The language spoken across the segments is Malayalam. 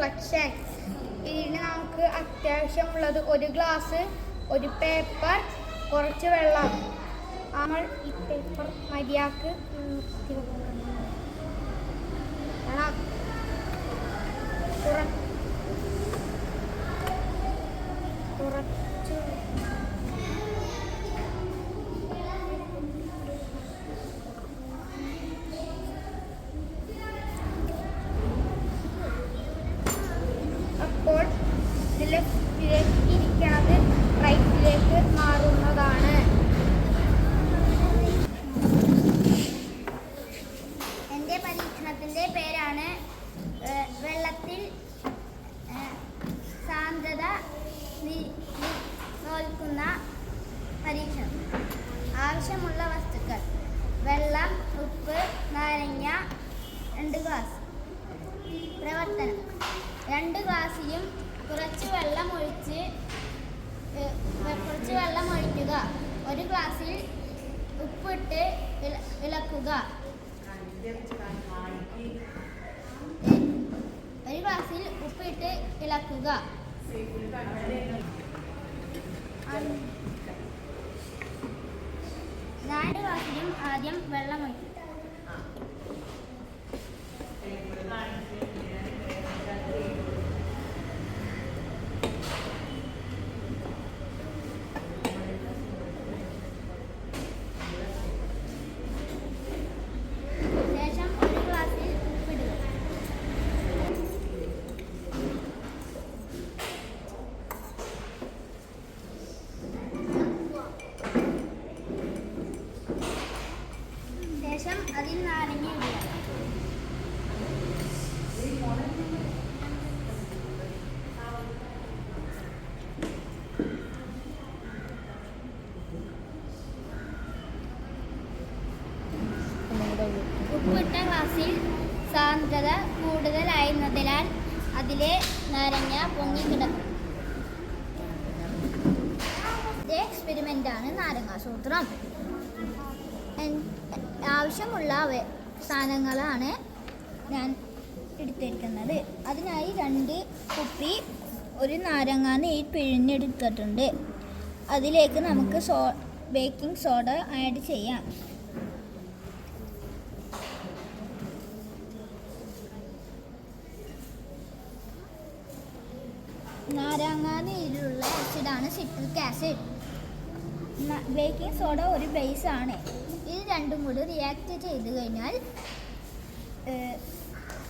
ഫ്ലക്ഷൻ ഇതിന് നമുക്ക് അത്യാവശ്യമുള്ളത് ഒരു ഗ്ലാസ് ഒരു പേപ്പർ കുറച്ച് വെള്ളം. നമ്മൾ ഈ പേപ്പർ മര്യാദയ്ക്ക് കുറച്ച് തുറ ആവശ്യമുള്ള വസ്തുക്കൾ. വെള്ളം ഉപ്പ് നാരങ്ങ രണ്ട് ഗ്ലാസ്. പ്രവർത്തനം. രണ്ട് ഗ്ലാസ്സിലും കുറച്ച് വെള്ളം ഒഴിച്ച് കുറച്ച് വെള്ളം ഒഴിക്കുക. ഒരു ഗ്ലാസ്സിൽ ഉപ്പിട്ട് ഇള- ഇളക്കുക. ഒരു ഗ്ലാസ്സിൽ ഉപ്പിട്ട് ഇളക്കുക നാല് ഗ്ലാസ്സിലും ആദ്യം വെള്ളം ഒഴിക്കുക ശേഷം ഒരു ഗ്ലാസ്സിൽ ഉപ്പിടുക ശേഷം അതിൽ നാരങ്ങ ഇടുക ഉപ്പിട്ട ഗ്ലാസ്സിൽ സാന്ദ്രത കൂടുതലായിരുന്നതിനാൽ അതിലെ നാരങ്ങ പൊങ്ങിക്കിടക്കും നാരങ്ങാസൂത്രം. സൂത്രം ആവശ്യമുള്ള സാധനങ്ങളാണ് ഞാൻ എടുത്തിരിക്കുന്നത്. അതിനായി രണ്ട് കുപ്പി ഒരു നാരങ്ങ നെയ്യ് പിഴിഞ്ഞെടുത്തിട്ടുണ്ട്. അതിലേക്ക് നമുക്ക് സോ ബേക്കിംഗ് സോഡ ആഡ് ചെയ്യാം. നാരങ്ങ നീരിലുള്ള ആസിഡാണ് സിട്രിക് ആസിഡ്. ബേക്കിംഗ് സോഡ ഒരു ബേസ് ആണ്. ഇത് രണ്ടും കൂടി റിയാക്ട് ചെയ്ത് കഴിഞ്ഞാൽ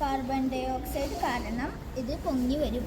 കാർബൺ ഡൈ ഓക്സൈഡ് കാരണം ഇത് പൊങ്ങി വരും.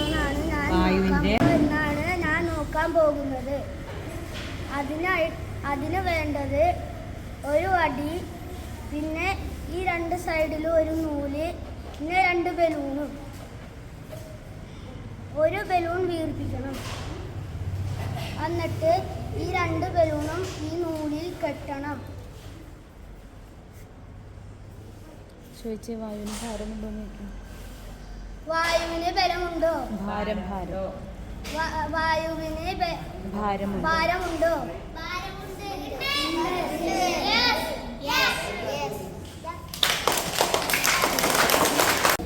ഞാൻ പോകുന്നത്. അതിനായി അതിന് വേണ്ടത് ഒരു അടി പിന്നെ ഈ രണ്ട് സൈഡിലും ഒരു നൂൽ പിന്നെ രണ്ട് ബലൂണും ഒരു ബലൂൺ വീർപ്പിക്കണം. എന്നിട്ട് ഈ രണ്ട് ബലൂണും ഈ നൂലിൽ കെട്ടണം. ചോദിച്ചേ വായുവിന് ഭാരമുണ്ടോ വായുവിന് ബലമുണ്ടോ? ഭാരം ഭാരം. വായുവിന് ഭാരമുണ്ടോ.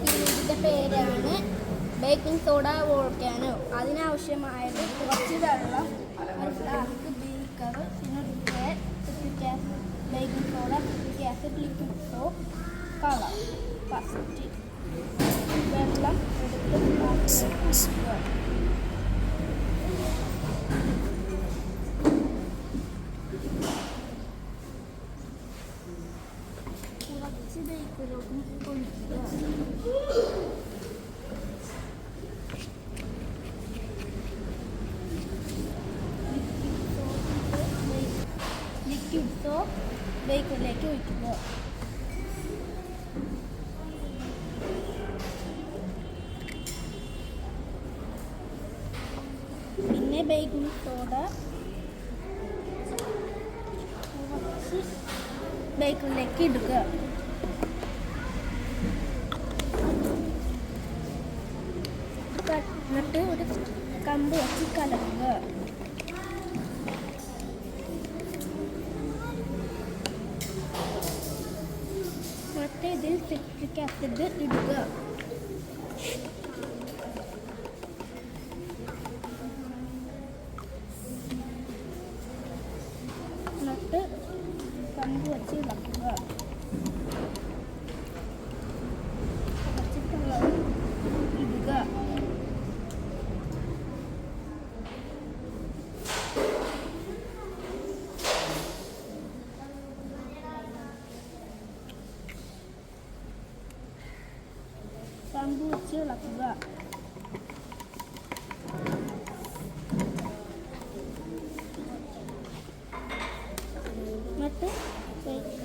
ഇതിന്റെ പേരാണ് ബേക്കിംഗ് സോഡ വോൾക്കാനോ അതിനാവശ്യമായത് കുറച്ച് വെള്ളം ഒരു ഫ്ലാസ്ക് ബീക്കർ പിന്നെ citric acid baking soda citric acid liquid soap colour first വെള്ളം എടുത്ത് ഫ്ലാസ്കിലേക്ക് ഒഴിക്കുക. കുറച്ച് ബേക്കിലോട്ടും ഒഴിക്കുക ലിക്വിഡ് സോപ്പ് ബേക്കറിലേക്ക് ഒഴിക്കുക പിന്നെ ബേക്കിംഗ് സോഡ. കുറച്ച് ബേക്കറിലേക്ക് ഇടുക. എന്നിട്ട് ഒരു കമ്പ് വെച്ച് കലക്കുക എന്നിട്ട് ഇതിൽ സിട്രിക് ആസിഡ് ഇടുക എന്നിട്ട് കമ്പ് വെച്ച് ഇളക്കുക കുറച്ച് കളർ ഇടുക കമ്പ് വെച്ച് ഇളക്കുക എന്നിട്ട്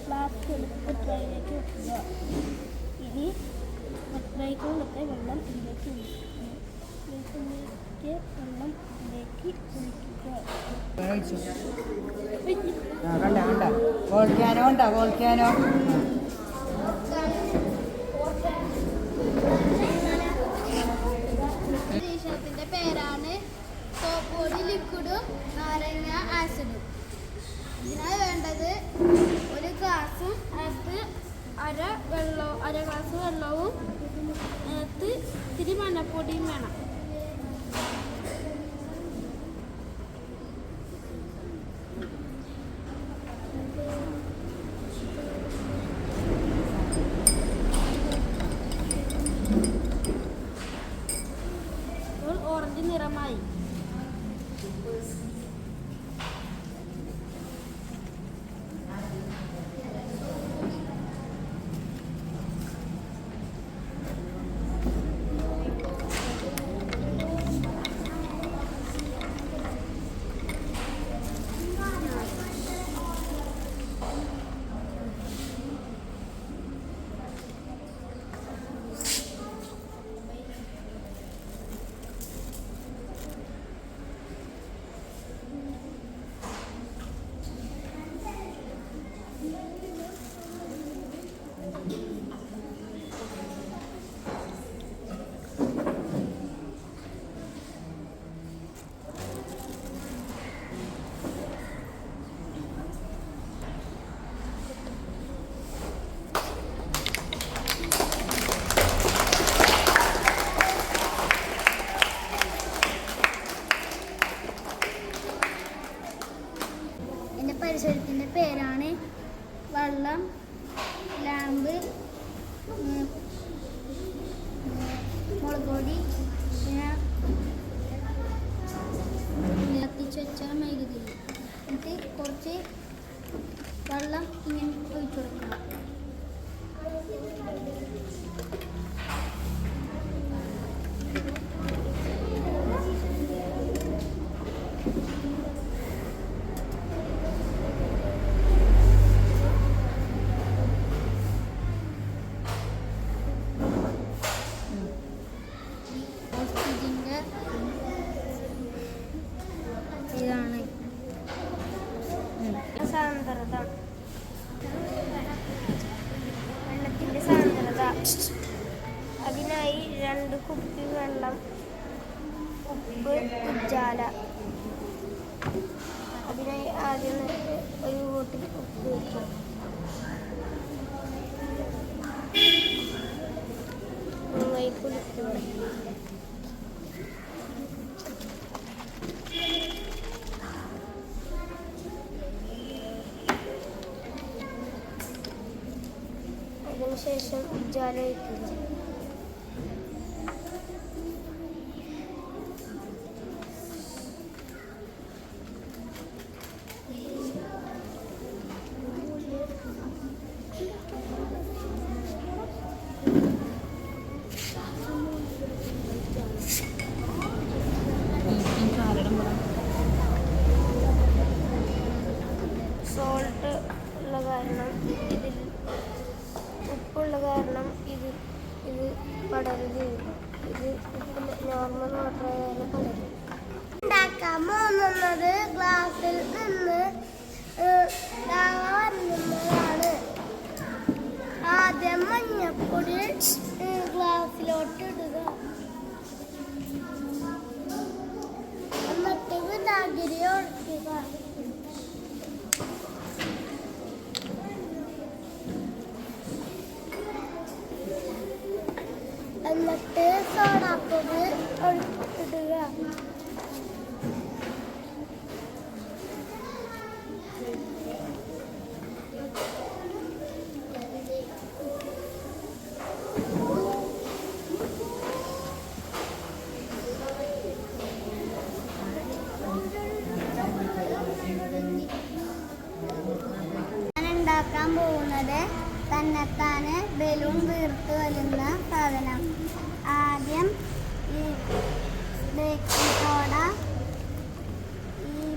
ഫ്ലാസ്ക് എടുത്ത് ട്രൈയിലേക്ക് വെക്കുക ഇനി ബൈക്കിലൊക്കെ വെള്ളം ഇതിലേക്ക് ബൈക്കിലേക്ക് വെള്ളം ഇതിലേക്ക് ഒഴിക്കുക. വോൾക്കാനോ ഉണ്ടോ volcano? Goli. Yeah. Mulai kulit Bunu şey sen icara. ഉപ്പുള്ള കാരണം ഇത് ഇത് പടരുകയില്ല ഇത് നോർമൽ വാട്ടർ ആയാലും പടരും ഉണ്ടാക്കാൻ പോകുന്നത് ഗ്ലാസ്സിൽ നിന്ന് വരുന്നതാണ് ആദ്യം മഞ്ഞപ്പൊടി ഗ്ലാസ്സിലോട്ട് ഇടുക. എന്നിട്ട് വിനാഗിരി ഒഴിക്കുക എന്നിട്ട് ഒഴിച്ചിടുക ഉണ്ടാക്കാൻ പോകുന്നത് തന്നെത്താനെ ബലൂൺ വീർത്ത് വരുന്ന സാധനം. ആദ്യം ഈ ബേക്കിംഗ് സോഡ ഈ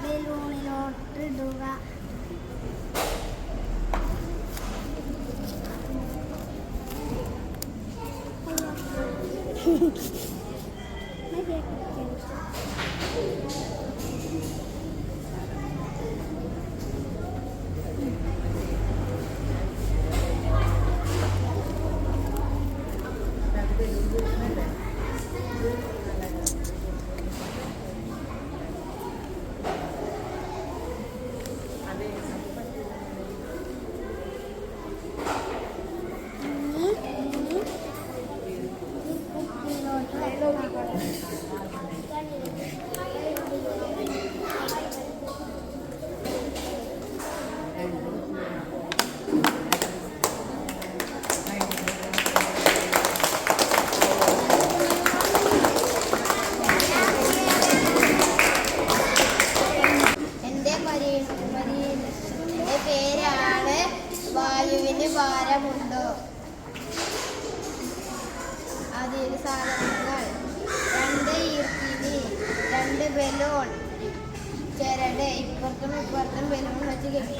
ബലൂണിലോട്ട് ഇടുക ഇനി ഭാരമുണ്ടോ? അതിൽ സാധനങ്ങൾ രണ്ട് ഈർക്കിലി രണ്ട് ബലൂൺ. ചിരട് ഇപ്പുറത്തും ഇപ്പുറത്തും ബലൂൺ വെച്ച് കെട്ടി.